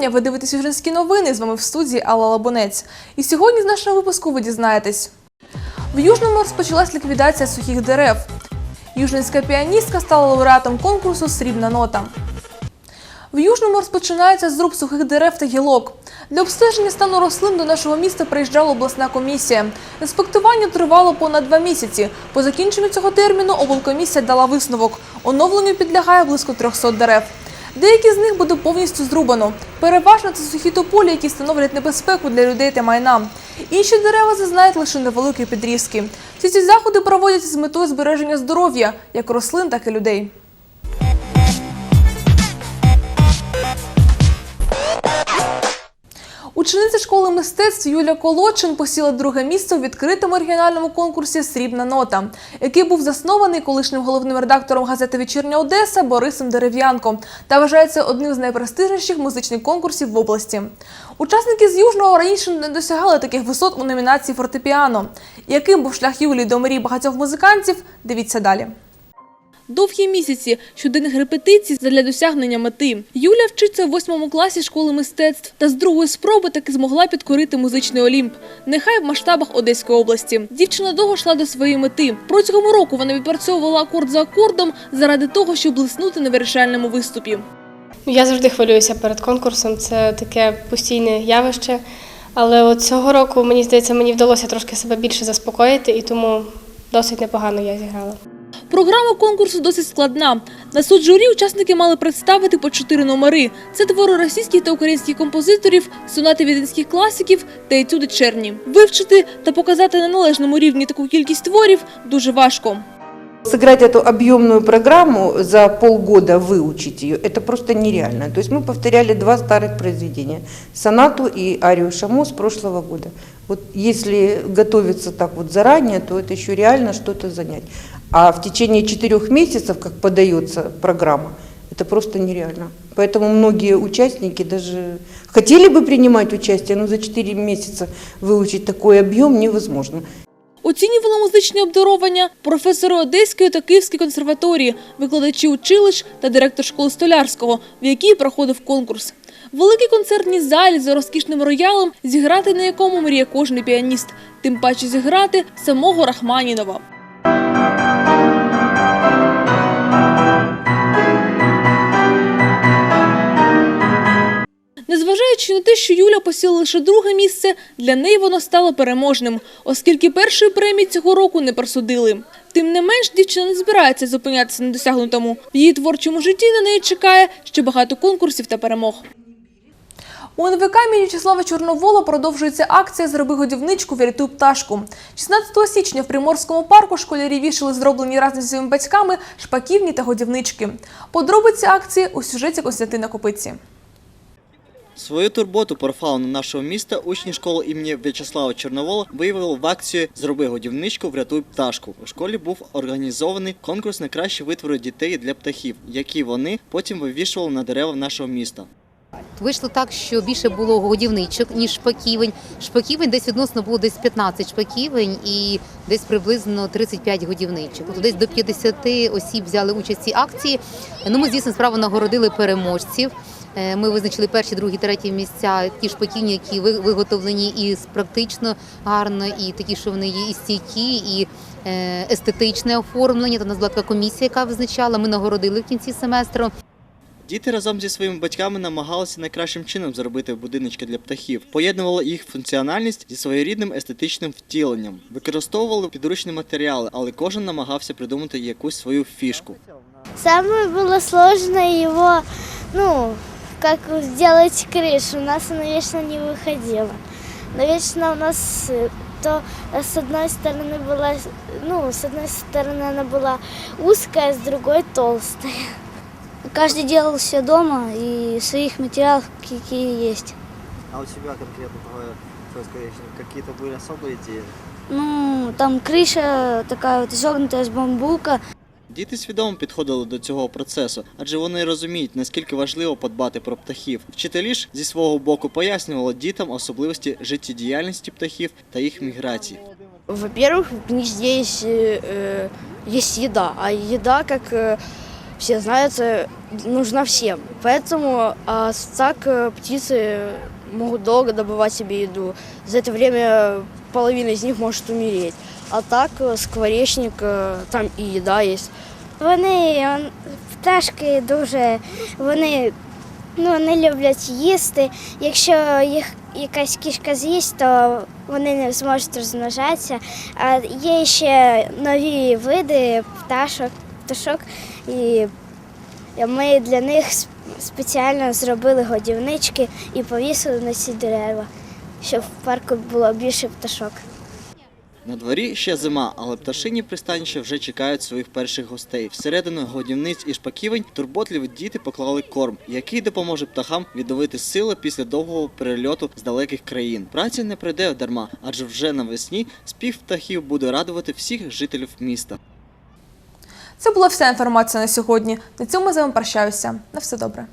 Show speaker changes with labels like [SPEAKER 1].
[SPEAKER 1] вітання. Ви дивитесь Южинські новини. З вами в студії Алла Лабунець. І сьогодні з нашого випуску ви дізнаєтесь. В Южному розпочалась ліквідація сухих дерев. Южненська піаністка стала лауреатом конкурсу Срібна нота. В Южному розпочинається зруб сухих дерев та гілок. Для обстеження стану рослин до нашого міста приїжджала обласна комісія. Інспектування тривало понад два місяці. По закінченню цього терміну облкомісія дала висновок. Оновленню підлягає близько 300 дерев. Деякі з них буде повністю зрубано. Переважно це сухі тополі, які становлять небезпеку для людей та майна. Інші дерева зазнають лише невеликі підрізки. Всі ці заходи проводяться з метою збереження здоров'я як рослин, так і людей. Учениця школи мистецтв Юлія Колочин посіла друге місце у відкритому регіональному конкурсі Срібна нота, який був заснований колишнім головним редактором газети Вечірня Одеса Борисом Дерев'янко та вважається одним з найпрестижніших музичних конкурсів в області. Учасники з Южного раніше не досягали таких висот у номінації фортепіано. Яким був шлях Юлії до мрій багатьох музикантів? Дивіться далі. Довгі місяці щоденних репетицій для досягнення мети. Юля вчиться у восьмому класі школи мистецтв та з другої спроби таки змогла підкорити музичний олімп. Нехай в масштабах Одеської області. Дівчина довго йшла до своєї мети. Протягом року вона відпрацьовувала акорд за акордом заради того, щоб блиснути на вирішальному виступі.
[SPEAKER 2] Я завжди хвилююся перед конкурсом, це таке постійне явище. Але от цього року, мені здається, мені вдалося трошки себе більше заспокоїти, і тому досить непогано я зіграла.
[SPEAKER 1] Програма конкурсу досить складна. На суд журі учасники мали представити по чотири номери. Це твори російських та українських композиторів, сонати віденських класиків та етюди черні. Вивчити та показати на належному рівні таку кількість творів дуже важко.
[SPEAKER 3] Сыграть эту объемную программу за полгода, выучить ее, это просто нереально. То есть мы повторяли два старых произведения, сонату и арию Шамо с прошлого года. Вот если готовиться так вот заранее, то это еще реально что-то занять. А в течение четырех месяцев, как подается программа, это просто нереально. Поэтому многие участники даже хотели бы принимать участие, но за 4 месяца выучить такой объем невозможно.
[SPEAKER 1] Оцінювали музичне обдарування професори Одеської та Київської консерваторії, викладачі училищ та директор школи Столярського, в якій проходив конкурс. Великий концертній залі за розкішним роялем, зіграти на якому мріє кожний піаніст, тим паче зіграти самого Рахманінова. Незважаючи на те, що Юля посіла лише друге місце, для неї воно стало переможним, оскільки першої премії цього року не присудили. Тим не менш, дівчина не збирається зупинятися на досягнутому. В її творчому житті на неї чекає ще багато конкурсів та перемог. У НВК імені В'ячеслава Чорновола продовжується акція «Зроби годівничку, врятуй пташку». 16 січня в Приморському парку школярі вішали зроблені разом зі своїми батьками шпаківні та годівнички. Подробиці акції у сюжеті Костянтина Копиці.
[SPEAKER 4] Свою турботу про фауну нашого міста учні школи імені В'ячеслава Чорновола виявили в акцію Зроби годівничку, врятуй пташку. У школі був організований конкурс на кращі витвори дітей для птахів, які вони потім вивішували на дерева нашого міста.
[SPEAKER 5] Вийшло так, що більше було годівничок, ніж шпаківень. Шпаківень десь відносно було десь 15 шпаківень і десь приблизно 35 годівничок. Тобто десь до 50 осіб взяли участь в цій акції. Ну, ми, звісно, справу нагородили переможців. Е, Ми визначили перші, другі, треті місця, ті шпаківні, які ви- виготовлені і практично гарно, і такі, що вони є і стійкі, і е, естетичне оформлення. Та у нас була така комісія, яка визначала. Ми нагородили в кінці семестру.
[SPEAKER 4] Діти разом зі своїми батьками намагалися найкращим чином зробити будиночки для птахів, поєднували їх функціональність зі своєрідним естетичним втіленням, використовували підручні матеріали, але кожен намагався придумати якусь свою фішку.
[SPEAKER 6] Самое было сложное его, ну, как сделать крышу. У нас она вечно не выходила. Но вечно у нас э, то э, с одной стороны была, ну, с одной стороны она была узкая, с другой толстая. Каждый делал все дома и своих материалов, какие есть.
[SPEAKER 4] А у тебя конкретно какие-то были особые идеи?
[SPEAKER 6] Ну, там крыша такая вот изогнутая с бамбука.
[SPEAKER 4] Діти свідомо підходили до цього процесу, адже вони розуміють, наскільки важливо подбати про птахів. Вчителі ж зі свого боку пояснювали дітям особливості життєдіяльності птахів та їх міграції.
[SPEAKER 7] Во-первых, в гнезде есть, э, есть еда, а еда как э, все знают, э, нужна всем. Поэтому а с- так э, птицы могут долго добывать себе еду. За это время половина из них может умереть. А так э, скворечник, э, там и еда есть.
[SPEAKER 6] Вони пташки дуже вони, ну, не люблять їсти. Якщо їх якась кішка з'їсть, то вони не зможуть розмножатися. А є ще нові види пташок, пташок, і ми для них спеціально зробили годівнички і повісили на ці дерева, щоб в парку було більше пташок.
[SPEAKER 4] На дворі ще зима, але пташині пристанища вже чекають своїх перших гостей. Всередину годівниць і шпаківень турботливі діти поклали корм, який допоможе птахам відновити сили після довгого перельоту з далеких країн. Праця не пройде дарма, адже вже навесні спів птахів буде радувати всіх жителів міста.
[SPEAKER 1] Це була вся інформація на сьогодні. На цьому з вами прощаюся. На все добре.